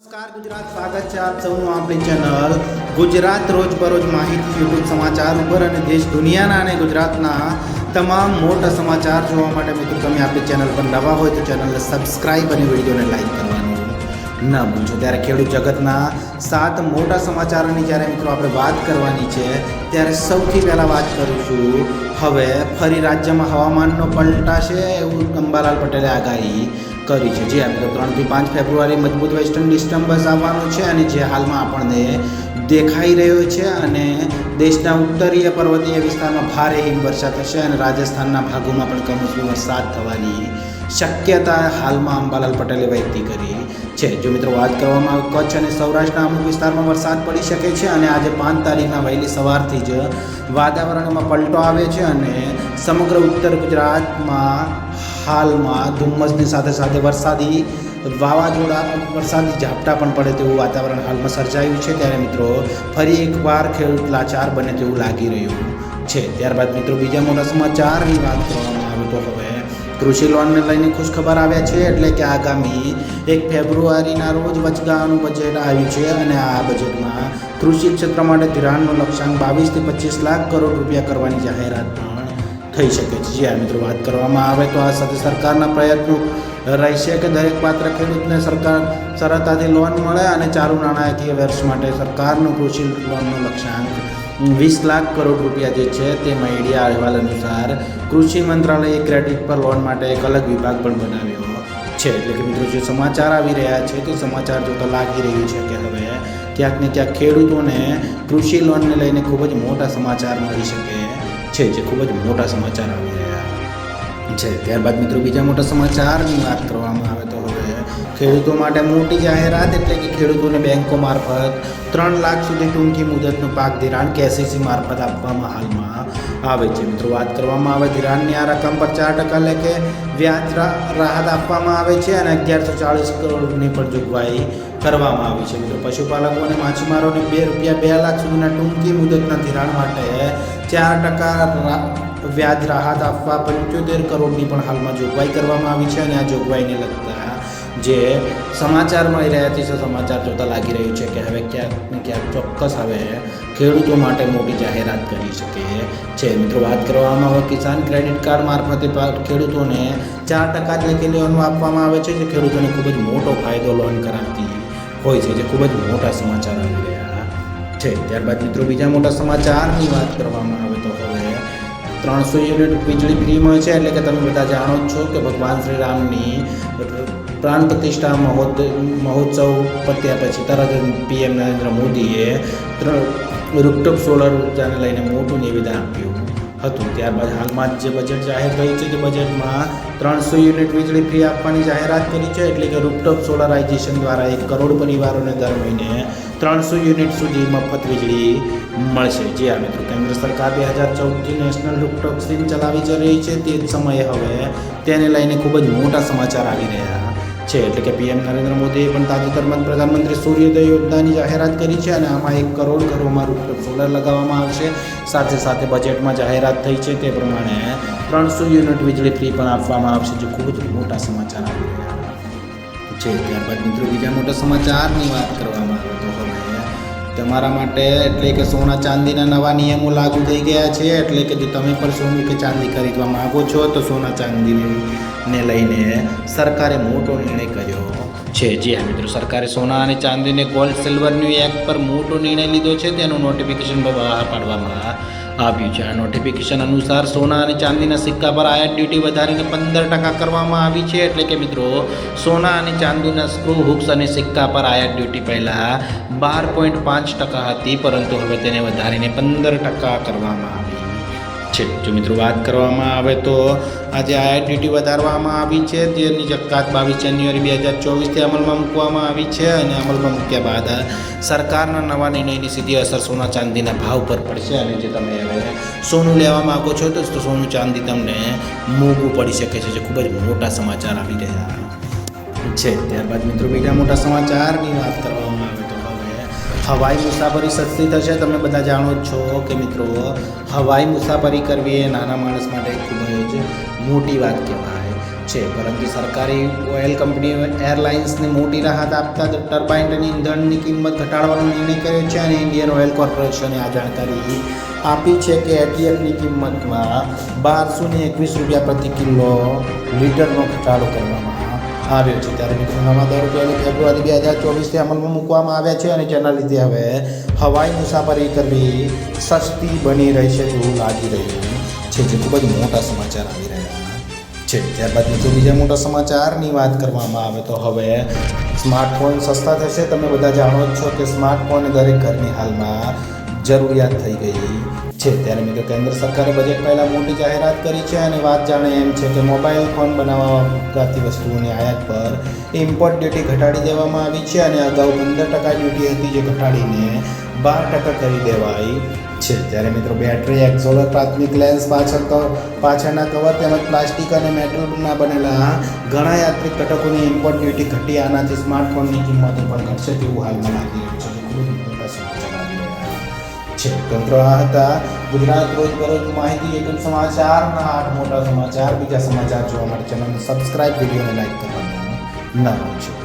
નમસ્કાર, ગુજરાત સ્વાગત છે આપ સૌનું આપણી ચેનલ ગુજરાત રોજબરોજ માહિતી યુટ્યુબ સમાચાર ઉપર અને દેશ દુનિયાના અને ગુજરાતના તમામ મોટા સમાચાર જોવા માટે મિત્રો, તમે આપણી ચેનલ પર નવા હોય તો ચેનલને સબસ્ક્રાઈબ અને વિડીયોને લાઈક કરવાનું ન ભૂલશો. ત્યારે ખેડૂત જગતના સાત મોટા સમાચારોની જ્યારે મિત્રો આપણે વાત કરવાની છે, ત્યારે સૌથી પહેલાં વાત કરું છું, હવે ફરી રાજ્યમાં હવામાનનો પલટાશે એવું અંબાલાલ પટેલે આગાહી કરી છે. જે આપણે ત્રણથી પાંચ ફેબ્રુઆરી મજબૂત વેસ્ટર્ન ડિસ્ટર્બન્સ આવવાનો છે અને જે હાલમાં આપણને દેખાઈ રહ્યો છે અને દેશના ઉત્તરીય પર્વતીય વિસ્તારમાં ભારે હિમવર્ષા થશે અને રાજસ્થાનના ભાગોમાં પણ કમોસમી વરસાદ થવાની શક્યતા હાલમાં અંબાલાલ પટેલે વ્યક્ત કરી છે. જો મિત્રો વાત કરવામાં આવે કચ્છ અને સૌરાષ્ટ્રના અમુક વિસ્તારમાં વરસાદ પડી શકે છે અને આજે પાંચ તારીખના વહેલી સવારથી જ વાતાવરણમાં પલટો આવે છે અને સમગ્ર ઉત્તર ગુજરાતમાં હાલમાં ધુમ્મસની સાથે સાથે વરસાદી વાવાઝોડા વરસાદી ઝાપટા પણ પડે તેવું વાતાવરણ હાલમાં સર્જાયું છે. ત્યારે મિત્રો ફરી એકવાર ખેડૂત લાચાર બને તેવું લાગી રહ્યું છે. ત્યારબાદ મિત્રો બીજા મોટા સમાચારની વાત કરવામાં આવે તો કૃષિ લોનને લઈને ખુશખબર આવ્યા છે એટલે કે આગામી એક ફેબ્રુઆરીના રોજ વચગાળાનું બજેટ આવ્યું છે અને આ બજેટમાં કૃષિ ક્ષેત્ર માટે ધિરાણનો લક્ષ્યાંક બાવીસથી પચીસ લાખ કરોડ રૂપિયા કરવાની જાહેરાત થઈ શકે છે. જી મિત્રો, વાત કરવામાં આવે તો આ સાથે સરકારના પ્રયત્નો રહેશે કે દરેક પાત્ર ખેડૂતને સરકાર સરળતાથી લોન મળે અને ચાલુ નાણાકીય વર્ષ માટે સરકારનું કૃષિ લોનનું લક્ષ્યાંક વીસ લાખ કરોડ રૂપિયા જે છે તે મીડિયા અહેવાલ અનુસાર કૃષિ મંત્રાલયે ક્રેડિટ પર લોન માટે એક અલગ વિભાગ પણ બનાવ્યો છે. એટલે કે મિત્રો, જે સમાચાર આવી રહ્યા છે તે સમાચાર જોતા લાગી રહ્યું છે કે હવે ક્યાંક ને ક્યાંક ખેડૂતોને કૃષિ લોનને લઈને ખૂબ જ મોટા સમાચાર મળી શકે છે, જે ખૂબ જ મોટા સમાચાર આવી રહ્યા છે. ત્યારબાદ મિત્રો બીજા મોટા સમાચારની વાત કરવામાં આવે તો હવે ખેડૂતો માટે મોટી જાહેરાત એટલે કે ખેડૂતોને બેંકો મારફત ત્રણ લાખ સુધી ટૂંકી મુદતનું પાક ધિરાણ કેસીસી મારફત આપવામાં હાલમાં આવે છે. મિત્રો, વાત કરવામાં આવે ધિરાણની, આ રકમ પર ચાર ટકા લેખે વ્યાજ રા- રાહત આપવામાં આવે છે અને અગિયારસો ચાળીસ કરોડની પણ જોગવાઈ કરવામાં આવી છે. મિત્રો, પશુપાલકો અને માછીમારોને બે રૂપિયા બે લાખ સુધીના ટૂંકી મુદતના ધિરાણ માટે ચાર ટકા વ્યાજ રાહત આપવા પંચોતેર કરોડની પણ હાલમાં જોગવાઈ કરવામાં આવી છે અને આ જોગવાઈને લગતા જે સમાચાર મળી રહ્યા છે સમાચાર જોતા લાગી રહ્યું છે કે હવે ક્યાંક ને ક્યાંક ચોક્કસ હવે ખેડૂતો માટે મોટી જાહેરાત કરી શકે છે. મિત્રો, વાત કરવામાં આવે કિસાન ક્રેડિટ કાર્ડ મારફતે ખેડૂતોને ચાર ટકા જ લખી લોન આપવામાં આવે છે, જે ખેડૂતોને ખૂબ જ મોટો ફાયદો લોન કરાવતી હોય છે, જે ખૂબ જ મોટા સમાચાર આવી રહ્યા છે. ત્યારબાદ મિત્રો બીજા મોટા સમાચારની વાત કરવામાં આવે તો હવે ત્રણસો યુનિટ વીજળી ફ્રી મળે છે, એટલે કે તમે બધા જાણો જ છો કે ભગવાન શ્રી રામની પ્રાણ પ્રતિષ્ઠા મહોત્સવ પત્યા પછી તરત જ પીએમ નરેન્દ્ર મોદીએ રૂપટોપ સોલર ઉર્જાને લઈને મોટું નિવેદન આપ્યું હતું. ત્યારબાદ હાલમાં જે બજેટ જાહેર થયું છે, તે બજેટમાં ત્રણસો યુનિટ વીજળી ફ્રી આપવાની જાહેરાત કરી છે, એટલે કે રૂપટોપ સોલરાઇઝેશન દ્વારા એક કરોડ પરિવારોને દર મહિને ત્રણસો યુનિટ સુધી મફત વીજળી મળશે. જે આ મિત્રો, કેન્દ્ર સરકાર બે હજાર ચૌદથી નેશનલ રૂપટોપ સ્કીમ ચલાવી જ રહી છે. તે જ સમયે હવે તેને લઈને ખૂબ જ મોટા સમાચાર આવી રહ્યા છે. એટલે કે પીએમ નરેન્દ્ર મોદીએ પણ તાજેતરમાં પ્રધાનમંત્રી સૂર્યોદય યોજનાની જાહેરાત કરી છે અને આમાં એક કરોડ ઘરોમાં રૂપટોપ સોલર લગાવવામાં આવશે. સાથે સાથે બજેટમાં જાહેરાત થઈ છે. તે પ્રમાણે ત્રણસો યુનિટ વીજળી ફ્રી પણ આપવામાં આવશે. જે ખૂબ જ મોટા સમાચાર આવી રહ્યા છે. ત્યારબાદ મિત્રો બીજા મોટા સમાચારની વાત કરવામાં આવે તો હવે તમારા માટે એટલે કે સોના ચાંદીના નવા નિયમો લાગુ થઈ ગયા છે. એટલે કે જો તમે પણ સોનું કે ચાંદી ખરીદવા માગો છો, તો સોના ચાંદીને લઈને સરકારે મોટો નિર્ણય કર્યો છે. જી હા મિત્રો, સરકારે સોના અને ચાંદીને ગોલ્ડ સિલ્વરની એક્ટ પર મોટો નિર્ણય લીધો છે. તેનું નોટિફિકેશન બહાર પાડવામાં આવ્યું છે આ નોટિફિકેશન અનુસાર સોના અને ચાંદીના સિક્કા પર આયાત ડ્યુટી વધારીને પંદર ટકા કરવામાં આવી છે. એટલે કે મિત્રો, સોના અને ચાંદીના સ્ક્રૂ હુક્સ અને સિક્કા પર આયાત ડ્યુટી પહેલાં બાર પોઈન્ટ પાંચ ટકા હતી, પરંતુ હવે તેને વધારીને પંદર ટકા કરવામાં આવી છે. જો મિત્રો વાત કરવામાં આવે તો આજે આઈઆઈટીટી વધારવામાં આવી છે. તેની જકાત બાવીસ જાન્યુઆરી બે હજાર ચોવીસથી અમલમાં મૂકવામાં આવી છે અને અમલમાં મૂક્યા બાદ સરકારના નવા નિર્ણયની સીધી અસર સોના ચાંદીના ભાવ પર પડશે અને જે તમે સોનું લેવા માગો છો તો સોનું ચાંદી તમને મોંઘું પડી શકે છે, જે ખૂબ જ મોટા સમાચાર આવી રહ્યા છે. ત્યારબાદ મિત્રો બીજા મોટા સમાચારની વાત કરવામાં આવે હવાઈ મુસાફરી સસ્તી થશે, તમે બધા જાણો જ છો કે મિત્રો, હવાઈ મુસાફરી કરવી એ નાના માણસ માટે ખૂબ જ મોટી વાત કહેવાય છે. પરંતુ સરકારી ઓઇલ કંપનીઓ એરલાઇન્સને મોટી રાહત આપતા ટર્બાઇન અને ઇંધણની કિંમત ઘટાડવાનો નિર્ણય કર્યો છે અને ઇન્ડિયન ઓઇલ કોર્પોરેશને આ જાણકારી આપી છે કે એટીએફની કિંમતમાં બારસો એકવીસ રૂપિયા પ્રતિ કિલો લીટરનો ઘટાડો કરવામાં આવ્યો છે. ત્યારે મિત્રો નવા દર પહેલી ફેબ્રુઆરી બે હજાર ચોવીસથી અમલમાં મૂકવામાં આવ્યા છે અને જેના લીધે હવે હવાઈ મુસાફરી કરવી સસ્તી બની રહી છે એવું લાગી રહ્યું છે જે ખૂબ જ મોટા સમાચાર આવી રહ્યા છે. ત્યારબાદ મિત્રો બીજા મોટા સમાચારની વાત કરવામાં આવે તો હવે સ્માર્ટફોન સસ્તા થશે. તમે બધા જાણો છો કે સ્માર્ટફોન દરેક ઘરની હાલમાં જરૂરિયાત થઈ ગઈ છે. ત્યારે મિત્રો કેન્દ્ર સરકારે બજેટ પહેલાં મોટી જાહેરાત કરી છે અને વાત જાણે એમ છે કે મોબાઈલ ફોન બનાવવા વપરાતી વસ્તુઓની આયાત પર ઇમ્પોર્ટ ડ્યુટી ઘટાડી દેવામાં આવી છે અને અગાઉ પંદર ટકા ડ્યુટી હતી જે ઘટાડીને બાર ટકા કરી દેવાઈ છે. ત્યારે મિત્રો બેટરી એક્ઝોલર પ્રાથમિક લેન્સ પાછળ તો પાછળના કવર તેમજ પ્લાસ્ટિક અને મેટલના બનેલા ઘણા યાત્રિક ઘટકોની ઇમ્પોર્ટ ડ્યુટી ઘટી, આનાથી સ્માર્ટફોનની કિંમતો પણ ઘટશે તેવું હાલમાં લાગી રહ્યું છે. હતા ગુજરાત રોજબરોજ માહિતી એકમ સમાચારના આઠ મોટા સમાચાર. બીજા સમાચાર જોવા માટે ચેનલને સબસ્ક્રાઇબ વિડીયોને લાઈક કરવાનું ન ભૂલશો.